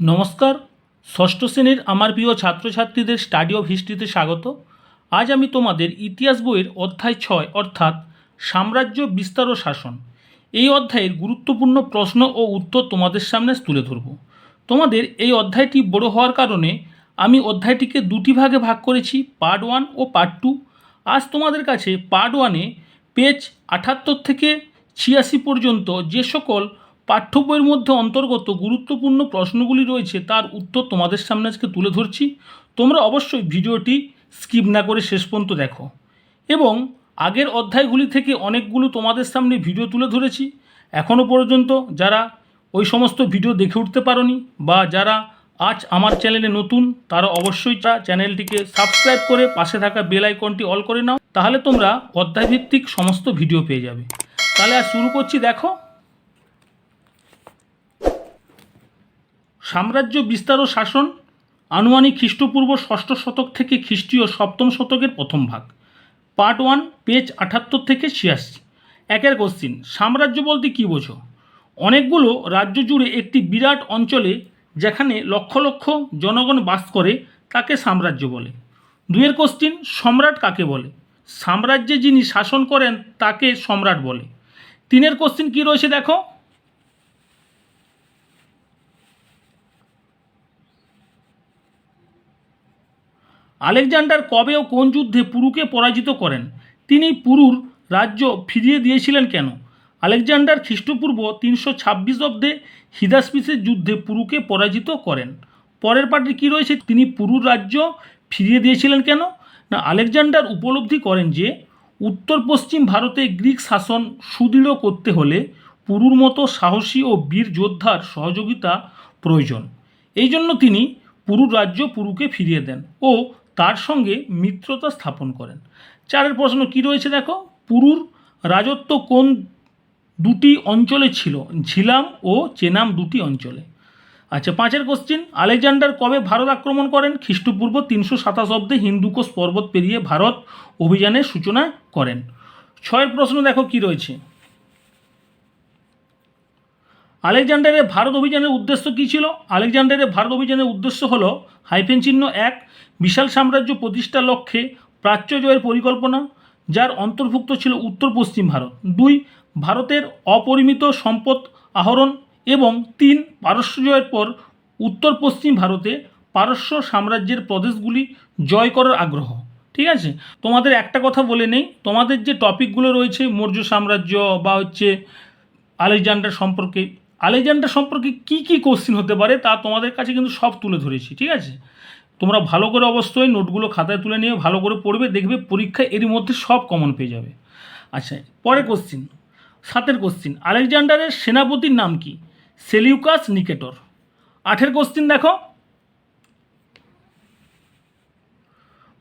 নমস্কার। ষষ্ঠ শ্রেণির আমার প্রিয় ছাত্রছাত্রীদের স্টাডি অফ হিস্ট্রিতে স্বাগত। আজ আমি তোমাদের ইতিহাস বইয়ের অধ্যায় ছয়, অর্থাৎ সাম্রাজ্য বিস্তার ও শাসন, এই অধ্যায়ের গুরুত্বপূর্ণ প্রশ্ন ও উত্তর তোমাদের সামনে তুলে ধরব। তোমাদের এই অধ্যায়টি বড় হওয়ার কারণে আমি অধ্যায়টিকে দুটি ভাগে ভাগ করেছি পার্ট ওয়ান ও পার্ট টু আজ তোমাদের কাছে পার্ট ওয়ানে পেজ আটাত্তর থেকে ছিয়াশি পর্যন্ত যে সকল পাঠ্য বইয়ের মধ্যে অন্তর্গত গুরুত্বপূর্ণ প্রশ্নগুলি রয়েছে, তার উত্তর তোমাদের সামনে আজকে তুলে ধরছি। তোমরা অবশ্যই ভিডিওটি স্কিপ না করে শেষ পর্যন্ত দেখো। এবং আগের অধ্যায়গুলি থেকে অনেকগুলো তোমাদের সামনে ভিডিও তুলে ধরেছি। এখনও পর্যন্ত যারা ওই সমস্ত ভিডিও দেখে উঠতে পারোনি বা যারা আজ আমার চ্যানেলে নতুন, তারা অবশ্যই তা চ্যানেলটিকে সাবস্ক্রাইব করে পাশে থাকা বেল আইকনটি অল করে নাও, তাহলে তোমরা অধ্যায়ভিত্তিক সমস্ত ভিডিও পেয়ে যাবে। তাহলে আর শুরু করছি, দেখো। সাম্রাজ্য বিস্তার ও শাসন আনুমানিক খ্রিস্টপূর্ব ষষ্ঠ শতক থেকে খ্রিস্টীয় সপ্তম শতকের প্রথম ভাগ। পার্ট ওয়ান, পেজ আটাত্তর থেকে ছিয়াশি। একের কোশ্চিন সাম্রাজ্য বলতে কী বোঝো? অনেকগুলো রাজ্য জুড়ে একটি বিরাট অঞ্চলে যেখানে লক্ষ লক্ষ জনগণ বাস করে, তাকে সাম্রাজ্য বলে। দুয়ের কোশ্চিন সম্রাট কাকে বলে? সাম্রাজ্যে যিনি শাসন করেন, তাকে সম্রাট বলে। তিনের কোশ্চিন কী রয়েছে দেখো? আলেকজান্ডার কবে ও কোন যুদ্ধে পুরুকে পরাজিত করেন? তিনি পুরুর রাজ্য ফিরিয়ে দিয়েছিলেন কেন? আলেকজান্ডার খ্রিস্টপূর্ব তিনশো ছাব্বিশ অব্দে হিদাসপিসের যুদ্ধে পুরুকে পরাজিত করেন। পরের পার্টি কী রয়েছে? তিনি পুরুর রাজ্য ফিরিয়ে দিয়েছিলেন কেন? না, আলেকজান্ডার উপলব্ধি করেন যে, উত্তর পশ্চিম ভারতে গ্রিক শাসন সুদৃঢ় করতে হলে পুরুর মতো সাহসী ও বীর যোদ্ধার সহযোগিতা প্রয়োজন। এই জন্য তিনি পুরুর রাজ্য পুরুকে ফিরিয়ে দেন ও তার সঙ্গে মিত্রতা স্থাপন করেন। চারের প্রশ্ন কী রয়েছে দেখো? পুরুর রাজত্ব কোন দুটি অঞ্চলে ছিল? ঝিলাম ও চেনাম দুটি অঞ্চলে। আচ্ছা পাঁচের কোশ্চিন আলেকজান্ডার কবে ভারত আক্রমণ করেন? খ্রিস্টপূর্ব তিনশো সাতাশ অব্দে হিন্দুকোষ পর্বত পেরিয়ে ভারত অভিযানের সূচনা করেন। ছয়ের প্রশ্ন দেখো কি রয়েছে? আলেকজান্ডারের ভারত অভিযানের উদ্দেশ্য কী ছিল? আলেকজান্ডারের ভারত অভিযানের উদ্দেশ্য হল হাইফেন চিহ্ন এক, বিশাল সাম্রাজ্য প্রতিষ্ঠার লক্ষ্যে প্রাচ্য জয়ের পরিকল্পনা, যার অন্তর্ভুক্ত ছিল উত্তর পশ্চিম ভারত। দুই, ভারতের অপরিমিত সম্পদ আহরণ এবং তিন, পারস্য জয়ের পর উত্তর পশ্চিম ভারতে পারস্য সাম্রাজ্যের প্রদেশগুলি জয় করার আগ্রহ। ঠিক আছে? তোমাদের একটা কথা বলে নেই, তোমাদের যে টপিকগুলো রয়েছে মৌর্য সাম্রাজ্য বা হচ্ছে আলেকজান্ডার সম্পর্কে আলেকজান্ডার সম্পর্কে কি কি কোশ্চিন হতে পারে তা তোমাদের কাছে কিন্তু সব তুলে ধরেছি, ঠিক আছে? তোমরা ভালো করে অবশ্যই নোটগুলো খাতায় তুলে নিয়ে ভালো করে পড়বে, দেখবে পরীক্ষায় এরই মধ্যে সব কমন পেয়ে যাবে। আচ্ছা পরের কোশ্চিন সাতের কোশ্চিন আলেকজান্ডারের সেনাপতির নাম কি? সেলিউকাস নিকেটর। আঠের কোশ্চিন দেখো।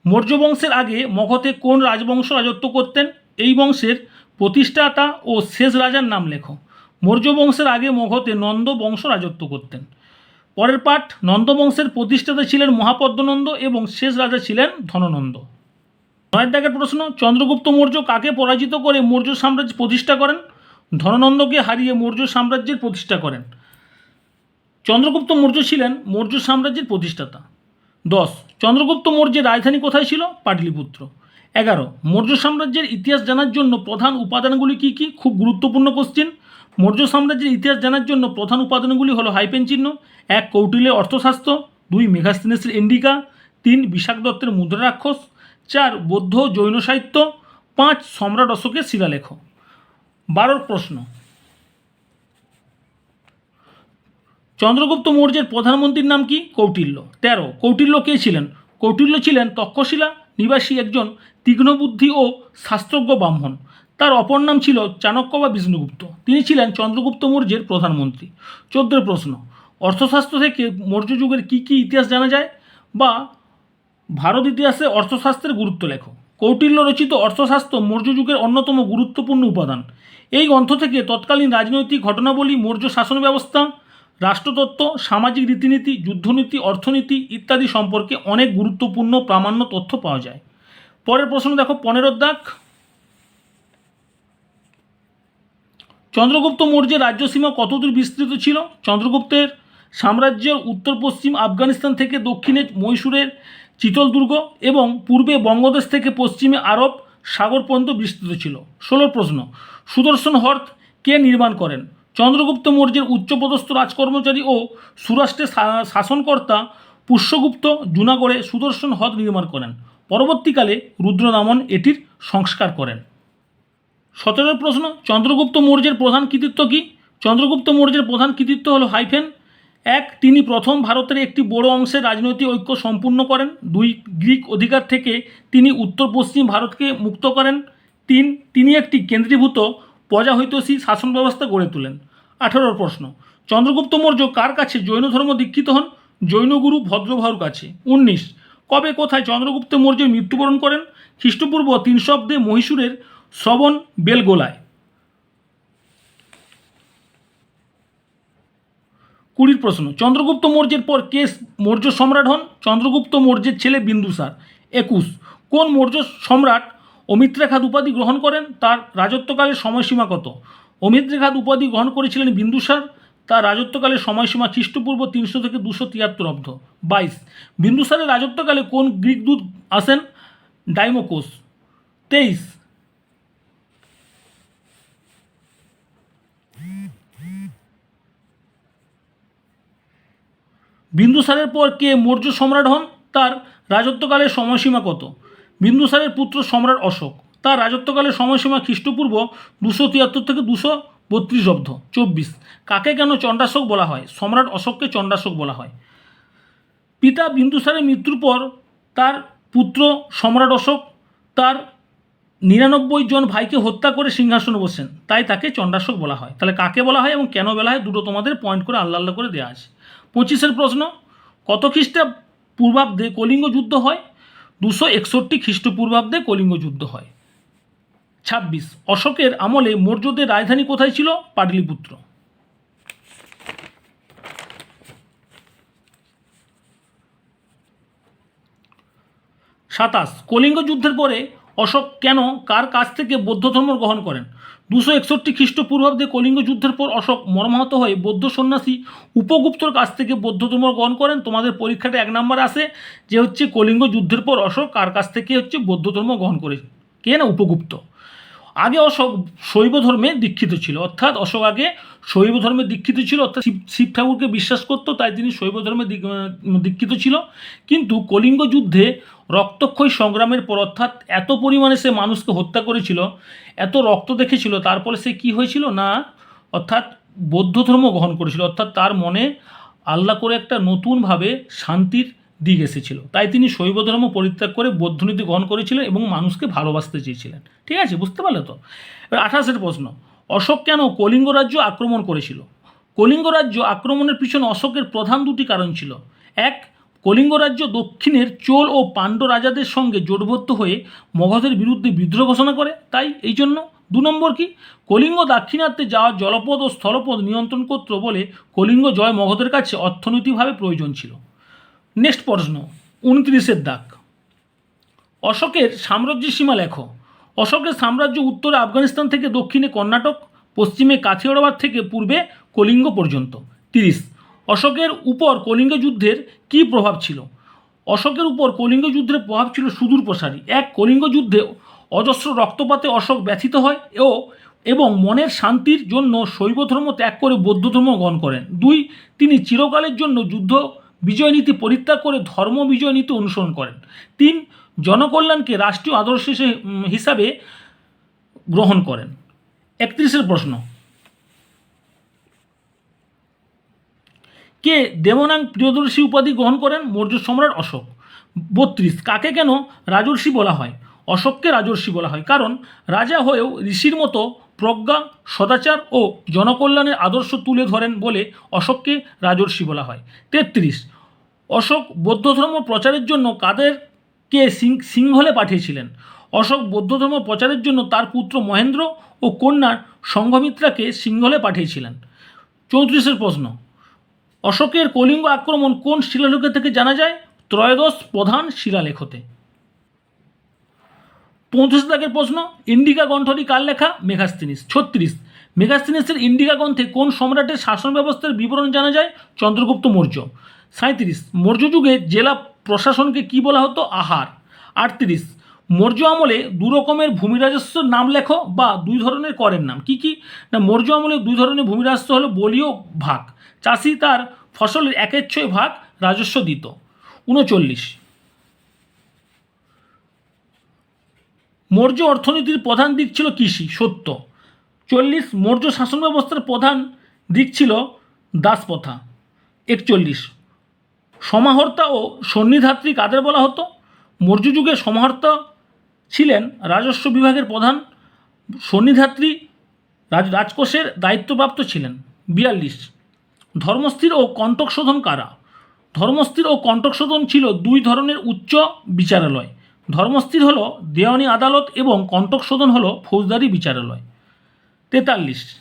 মৌর্য বংশের আগে মগধে কোন রাজবংশ রাজত্ব করতেন? এই বংশের প্রতিষ্ঠাতা ও শেষ রাজার নাম লেখো। মৌর্য বংশের আগে মগধে নন্দ বংশ রাজত্ব করতেন। পরের পাঠ, নন্দ বংশের প্রতিষ্ঠাতা ছিলেন মহাপদ্মনন্দ এবং শেষ রাজা ছিলেন ধননন্দ। নয়ের দাগের প্রশ্ন, চন্দ্রগুপ্ত মৌর্য কাকে পরাজিত করে মৌর্য সাম্রাজ্য প্রতিষ্ঠা করেন? ধননন্দকে হারিয়ে মৌর্য সাম্রাজ্যের প্রতিষ্ঠা করেন। চন্দ্রগুপ্ত মৌর্য ছিলেন মৌর্য সাম্রাজ্যের প্রতিষ্ঠাতা। দশ, চন্দ্রগুপ্ত মৌর্যের রাজধানী কোথায় ছিল? পাটলিপুত্র। এগারো, মৌর্য সাম্রাজ্যের ইতিহাস জানার জন্য প্রধান উপাদানগুলি কী কী? খুব গুরুত্বপূর্ণ কোশ্চিন মৌর্য সাম্রাজ্যের ইতিহাস জানার জন্য প্রধান উপাদানগুলি হলো হাইপেন চিহ্ন, এক কৌটিল্যের অর্থশাস্ত্র, দুই মেঘাস্তিনেসের ইন্ডিকা, তিন বিশাখ দত্তের মুদ্রা রাক্ষস চার বৌদ্ধ জৈন সাহিত্য, পাঁচ সম্রাট অশোকের শিলালেখ। বারোর প্রশ্ন। চন্দ্রগুপ্ত মৌর্যের প্রধানমন্ত্রীর নাম কি? কৌটিল্য। তেরো, কৌটিল্য কে ছিলেন? কৌটিল্য ছিলেন তক্ষশিলা নিবাসী একজন তীক্ষ্ণবুদ্ধি ও শাস্ত্রজ্ঞ ব্রাহ্মণ। তার অপর নাম ছিল চাণক্য বা বিষ্ণুগুপ্ত। তিনি ছিলেন চন্দ্রগুপ্ত মৌর্যের প্রধানমন্ত্রী। চোদ্দোর প্রশ্ন, অর্থশাস্ত্র থেকে মৌর্য যুগের কী কী ইতিহাস জানা যায়? বা ভারত ইতিহাসে অর্থশাস্ত্রের গুরুত্ব লেখো। কৌটিল্য রচিত অর্থশাস্ত্র মৌর্য যুগের অন্যতম গুরুত্বপূর্ণ উপাদান। এই গ্রন্থ থেকে তৎকালীন রাজনৈতিক ঘটনাবলী, মৌর্য শাসন ব্যবস্থা, রাষ্ট্রতত্ত্ব, সামাজিক রীতিনীতি, যুদ্ধনীতি, অর্থনীতি ইত্যাদি সম্পর্কে অনেক গুরুত্বপূর্ণ প্রামাণ্য তথ্য পাওয়া যায়। পরের প্রশ্ন দেখো পনেরোর দাগ। চন্দ্রগুপ্ত মৌর্যের রাজ্যসীমা কতদূর বিস্তৃত ছিল? চন্দ্রগুপ্তের সাম্রাজ্যের উত্তর, পশ্চিম আফগানিস্তান থেকে দক্ষিণে মহীশূরের চিতল দুর্গ এবং পূর্বে বঙ্গদেশ থেকে পশ্চিমে আরব সাগর পর্যন্ত বিস্তৃত ছিল। ষোলোর প্রশ্ন, সুদর্শন হ্রদ কে নির্মাণ করেন? চন্দ্রগুপ্ত মৌর্যের উচ্চপদস্থ রাজকর্মচারী ও সুরাষ্ট্রের শাসনকর্তা পুষ্যগুপ্ত জুনাগড়ে সুদর্শন হ্রদ নির্মাণ করেন। পরবর্তীকালে রুদ্রনামন এটির সংস্কার করেন। সতেরোর প্রশ্ন, চন্দ্রগুপ্ত মৌর্যের প্রধান কৃতিত্ব কী? চন্দ্রগুপ্ত মৌর্যের প্রধান কৃতিত্ব হলো হাইফেন। এক, তিনি প্রথম ভারতের একটি বড় অংশে রাজনৈতিক ঐক্য সম্পূর্ণ করেন। দুই, গ্রিক অধিকার থেকে তিনি উত্তর পশ্চিম ভারতকে মুক্ত করেন। তিন, তিনি একটি কেন্দ্রীভূত প্রজাহৈতসী শাসন ব্যবস্থা গড়ে তোলেন। আঠারোর প্রশ্ন, চন্দ্রগুপ্ত মৌর্য কার কাছে জৈন ধর্ম দীক্ষিত হন? জৈনগুরু ভদ্রভাউর কাছে। উনিশ, কবে কোথায় চন্দ্রগুপ্ত মৌর্য মৃত্যুবরণ করেন? খ্রিস্টপূর্ব তিন শব্দে মহীশূরের শ্রবণ বেলগোলায়। কুড়ির প্রশ্ন, চন্দ্রগুপ্ত মৌর্যের পর কে মৌর্য সম্রাট হন? চন্দ্রগুপ্ত মৌর্যের ছেলে বিন্দুসার। একুশ, কোন মৌর্য সম্রাট অমিত্রেখাত উপাধি গ্রহণ করেন? তার রাজত্বকালের সময়সীমা কত? অমিত্রেখাত উপাধি গ্রহণ করেছিলেন বিন্দুসার। তার রাজত্বকালের সময়সীমা খ্রিস্টপূর্ব তিনশো থেকে দুশো তিয়াত্তর অব্দ। বাইশ, বিন্দুসারের রাজত্বকালে কোন গ্রিক দূত আসেন? ডাইমোকোস। তেইশ বিন্দুসারের পর কে মৌর্য সম্রাট হন? তার রাজত্বকালের সময়সীমা কত? বিন্দুসারের পুত্র সম্রাট অশোক। তার রাজত্বকালের সময়সীমা খ্রিস্টপূর্ব দুশো তিয়াত্তর থেকে দুশো বত্রিশ অব্দ। চব্বিশ। কাকে কেন চণ্ডাশোক বলা হয়? সম্রাট অশোককে চণ্ডাশোক বলা হয়। পিতা বিন্দুসারের মৃত্যুর পর তার পুত্র সম্রাট অশোক তার নিরানব্বই জন ভাইকে হত্যা করে সিংহাসনে বসেন। তাই তাকে চণ্ডাশোক বলা হয়। তাহলে কাকে বলা হয় এবং কেন বলা হয়? দুটো তোমাদের পয়েন্ট করে আল্লাহ আল্লাহ করে দেওয়া আছে। পঁচিশের প্রশ্ন, কত খ্রিস্টা পূর্বাব্দে কলিঙ্গ যুদ্ধ হয়? দুশো একষট্টি খ্রিস্টপূর্বাব্দে কলিঙ্গ যুদ্ধ হয়। ছাব্বিশ, অশোকের আমলে মৌর্যদের রাজধানী কোথায় ছিল? পাটলিপুত্র। সাতাশ, কলিঙ্গ যুদ্ধের পরে অশোক, কেন? কার কাছ থেকে বৌদ্ধ ধর্ম গ্রহণ করেন? দুশো একষট্টি খ্রিস্টপূর্বাব্দে কলিঙ্গ যুদ্ধের পর অশোক মর্মাহত হয়ে বৌদ্ধ সন্ন্যাসী উপগুপ্তর কাছ থেকে বৌদ্ধ ধর্ম গ্রহণ করেন। তোমাদের পরীক্ষাটা এক নম্বর আসে যে হচ্ছে কলিঙ্গ যুদ্ধের পর অশোক কার কাছ থেকে হচ্ছে বৌদ্ধ ধর্ম গ্রহণ করে? কে না উপগুপ্ত? আগে অশোক শৈব ধর্মে দীক্ষিত ছিল। অর্থাৎ অশোক আগে শৈব ধর্মে দীক্ষিত ছিল। অর্থাৎ শিব শিব ঠাকুরকে বিশ্বাস করতো, তাই তিনি শৈব ধর্মে দীক- দীক্ষিত ছিল। কিন্তু কলিঙ্গ যুদ্ধে রক্তক্ষয়ী সংগ্রামের পর অর্থাৎ এত পরিমাণে সে মানুষকে হত্যা করেছিল, এত রক্ত দেখেছিল তারপরে সে কি হয়েছিল না? অর্থাৎ বৌদ্ধ ধর্ম গ্রহণ করেছিল, অর্থাৎ তার মনে আল্লাহ করে একটা নতুনভাবে শান্তির দিক এসেছিল। তাই তিনি শৈব ধর্ম পরিত্যাগ করে বৌদ্ধনীতি গ্রহণ করেছিলেন এবং মানুষকে ভালোবাসতে চেয়েছিলেন। ঠিক আছে? বুঝতে পারলে তো? এবার আঠাশের প্রশ্ন, অশোক কেন কলিঙ্গ রাজ্য আক্রমণ করেছিল? কলিঙ্গ রাজ্য আক্রমণের পিছনে অশোকের প্রধান দুটি কারণ ছিল। এক কলিঙ্গ রাজ্য দক্ষিণের চোল ও পাণ্ড রাজাদের সঙ্গে জোটবদ্ধ হয়ে মগধের বিরুদ্ধে বিদ্রোহ ঘোষণা করে। তাই এই জন্য দু নম্বর কি? কলিঙ্গ দাক্ষিণাত্যে যাওয়া জলপথ ও স্থলপথ নিয়ন্ত্রণ করত বলে কলিঙ্গ জয় মগধের কাছে অর্থনৈতিকভাবে প্রয়োজন ছিল। নেক্সট প্রশ্ন, উনত্রিশের দাগ। অশোকের সাম্রাজ্যের সীমা লেখো। অশোকের সাম্রাজ্য উত্তরে আফগানিস্তান থেকে দক্ষিণে কর্ণাটক, পশ্চিমে কাথিয়াওয়াড় থেকে পূর্বে কলিঙ্গ পর্যন্ত। তিরিশ। অশোকের উপর কলিঙ্গ যুদ্ধের কী প্রভাব ছিল? অশোকের উপর কলিঙ্গ যুদ্ধের প্রভাব ছিল সুদূর প্রসারী। এক কলিঙ্গ যুদ্ধে অজস্র রক্তপাতে অশোক ব্যথিত হয় ও, এবং মনের শান্তির জন্য শৈব ধর্ম ত্যাগ করে বৌদ্ধ ধর্ম গ্রহণ করেন। দুই, তিনি চিরকালের জন্য যুদ্ধ বিজয় নীতি পরিত্যাগ করে ধর্ম বিজয় নীতি অনুসরণ করেন। তিন, জনকল্যাণকে রাষ্ট্রীয় আদর্শ হিসে- হিসাবে গ্রহণ করেন। একত্রিশের প্রশ্ন কে দেবনাং প্রিয়দর্শী উপাধি গ্রহণ করেন? মৌর্য সম্রাট অশোক। বত্রিশ, কাকে কেন রাজর্ষি বলা হয়? অশোককে রাজর্ষি বলা হয় কারণ রাজা হয়েও ঋষির মতো প্রজ্ঞা, সদাচার ও জনকল্যাণের আদর্শ তুলে ধরেন বলে অশোককে রাজর্ষি বলা হয়। তেত্রিশ, অশোক বৌদ্ধ ধর্ম প্রচারের জন্য কাদেরকে সিংহলে পাঠিয়েছিলেন? অশোক বৌদ্ধ ধর্ম প্রচারের জন্য তার পুত্র মহেন্দ্র ও কন্যার সংঘমিত্রাকে সিংহলে পাঠিয়েছিলেন। চৌত্রিশের প্রশ্ন অশোকের কলিঙ্গ আক্রমণ কোন শিলালেখ থেকে জানা যায়? ত্রয়োদশ প্রধান শিলালেখ হতে। পঁয়ত্রিশ দাগের প্রশ্ন, ইন্ডিকা গ্রন্থটি কার লেখা? মেঘাস্তিনিস। ছত্রিশ মেগাস্তিনেসের ইন্ডিকা গ্রন্থে কোন সম্রাটের শাসন ব্যবস্থার বিবরণ জানা যায়? চন্দ্রগুপ্ত মৌর্য। সাঁত্রিশ মৌর্য যুগে জেলা প্রশাসনকে কি বলা হতো? আহার। আটত্রিশ, মৌর্য আমলে দু রকমের ভূমি নাম লেখো বা দুই ধরনের করের নাম। কি কি? না, মৌর্য আমলে দুই ধরনের ভূমি রাজস্ব হলো বলীয় ভাগ। চাষি তার ফসলের একের ছয় ভাগ রাজস্ব দিত। উনচল্লিশ। মৌর্য অর্থনীতির প্রধান দিক ছিল কৃষি, সত্য। চল্লিশ, মৌর্য শাসন ব্যবস্থার প্রধান দিক ছিল দাসপ্রথা। একচল্লিশ। সমাহর্তা ও সন্নিধাত্রী কাদের বলা হতো। মৌর্য যুগে সমাহর্তা ছিলেন রাজস্ব বিভাগের প্রধান। সন্নিধাত্রী রাজ, রাজকোষের দায়িত্বপ্রাপ্ত ছিলেন। বিয়াল্লিশ। ধর্মস্থির ও কণ্টক শোধন কারা? ধর্মস্থির ও কণ্টক শোধন ছিল দুই ধরনের উচ্চ বিচারালয়। ধর্মস্থির হল দেওয়ানি আদালত এবং কণ্টক শোধন হল ফৌজদারি বিচারালয়। তেতাল্লিশ।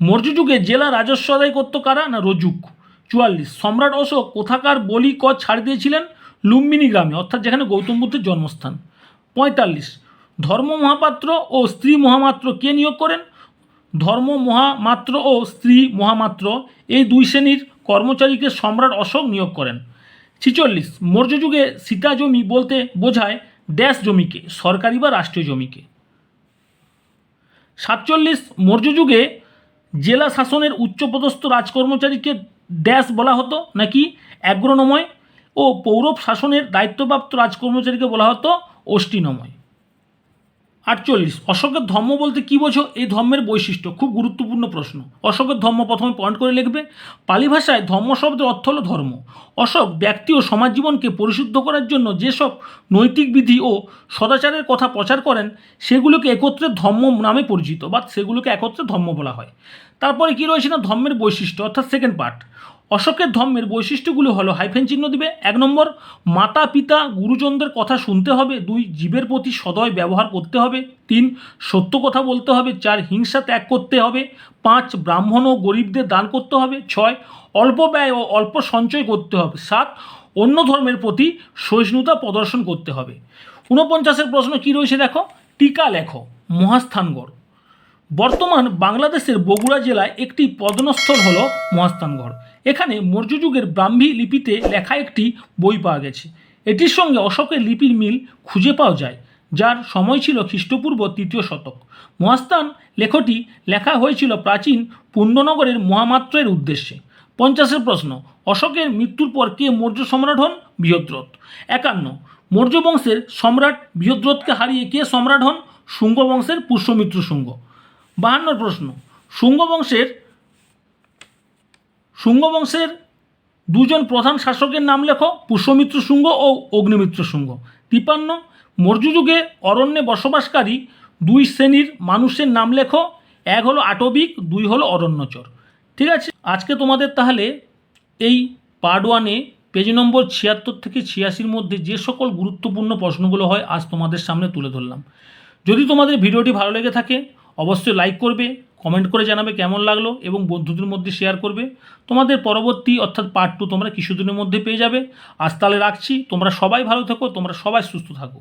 মৌর্য যুগে জেলা রাজস্ব আদায় করতো কারা না রজুক? চুয়াল্লিশ। সম্রাট অশোক কোথাকার বলি কর ছাড় দিয়েছিলেন? লুম্বিনী গ্রামে, অর্থাৎ যেখানে গৌতম বুদ্ধের জন্মস্থান। পঁয়তাল্লিশ। ধর্ম মহাপাত্র ও স্ত্রী মহামাত্র কে নিয়োগ করেন? ধর্ম মহামাত্র ও স্ত্রী মহামাত্র এই দুই শ্রেণির কর্মচারীকে সম্রাট অশোক নিয়োগ করেন। ছিচল্লিশ, মৌর্য যুগে সীতা জমি বলতে বোঝায় ড্যাশ জমিকে, সরকারি বা রাষ্ট্রীয় জমিকে। সাতচল্লিশ, মৌর্য যুগে জেলা শাসনের উচ্চপদস্থ রাজকর্মচারীকে ড্যাশ বলা হতো নাকি অ্যাগ্রোনময় ও পৌরব শাসনের দায়িত্বপ্রাপ্ত রাজকর্মচারীকে বলা হতো অষ্টিনময়। আটচল্লিশ। অশোকের ধর্ম বলতে কী বোঝো? এই ধর্মের বৈশিষ্ট্য। খুব গুরুত্বপূর্ণ প্রশ্ন। অশোকের ধর্ম প্রথমে পয়েন্ট করে লিখবে, পালি ভাষায় ধর্ম শব্দের অর্থ হল ধর্ম। অশোক ব্যক্তি ও সমাজ জীবনকে পরিশুদ্ধ করার জন্য যেসব নৈতিক বিধি ও সদাচারের কথা প্রচার করেন, সেগুলোকে একত্রে ধর্ম নামে পরিচিত, বা সেগুলোকে একত্রে ধর্ম বলা হয়। তারপরে কী রয়েছে না ধর্মের বৈশিষ্ট্য? অর্থাৎ সেকেন্ড পার্ট অশোকের ধর্মের বৈশিষ্ট্যগুলো হলো হাইফেন চিহ্ন দিবে, এক নম্বর, মাতা, পিতা, গুরুজনদের কথা শুনতে হবে, দুই, জীবের প্রতি সদয় ব্যবহার করতে হবে, তিন, সত্য কথা বলতে হবে, চার, হিংসা ত্যাগ করতে হবে, পাঁচ, ব্রাহ্মণ ও গরিবদের দান করতে হবে, ছয়, অল্প ব্যয় ও অল্প সঞ্চয় করতে হবে, সাত, অন্য ধর্মের প্রতি সহিষ্ণুতা প্রদর্শন করতে হবে। ঊনপঞ্চাশের প্রশ্ন কী রয়েছে দেখো? টিকা লেখো, মহাস্থানগড়। বর্তমান বাংলাদেশের বগুড়া জেলায় একটি পদনস্থল হল মহাস্থানগড়। এখানে মৌর্য যুগের ব্রাহ্মী লিপিতে লেখা একটি বই পাওয়া গেছে। এটির সঙ্গে অশোকের লিপির মিল খুঁজে পাওয়া যায়, যার সময় ছিল খ্রিস্টপূর্ব তৃতীয় শতক। মহাস্থান লেখটি লেখা হয়েছিল প্রাচীন পুণ্যনগরের মহামাত্রের উদ্দেশ্যে। পঞ্চাশের প্রশ্ন, অশোকের মৃত্যুর পর কে মৌর্য সম্রাট হন? বৃহদ্রথ। একান্ন, মৌর্য বংশের সম্রাট বৃহদ্রথকে হারিয়ে কে সম্রাট হন? শুঙ্গ বংশের পুষ্যমিত্র শুঙ্গ। বাহান্ন প্রশ্ন, শুঙ্গ বংশের শুঙ্গ বংশের দুজন প্রধান শাসকের নাম লেখো পুষ্যমিত্র শুঙ্গ ও অগ্নিমিত্র শুঙ্গ। তিপান্ন মৌর্য যুগে অরণ্যে বসবাসকারী দুই শ্রেণির মানুষের নাম লেখো, এক হলো আটবিক, দুই হলো অরণ্যচর। ঠিক আছে? আজকে তোমাদের তাহলে এই পার্ট ওয়ানে পেজ নম্বর ছিয়াত্তর থেকে ছিয়াশির মধ্যে যে সকল গুরুত্বপূর্ণ প্রশ্নগুলো হয় আজ তোমাদের সামনে তুলে ধরলাম। যদি তোমাদের ভিডিওটি ভালো লেগে থাকে, অবশ্যই লাইক করবে কমেন্ট করে জানাবে কেমন লাগল এবং বন্ধুদের মধ্যে শেয়ার করবে। তোমাদের পরবর্তী অর্থাৎ পার্ট টু তোমরা কিছুদিনের মধ্যে পেয়ে যাবে। আজ তাহলে রাখছি। তোমরা সবাই ভালো থেকো, তোমরা সবাই সুস্থ থাকো।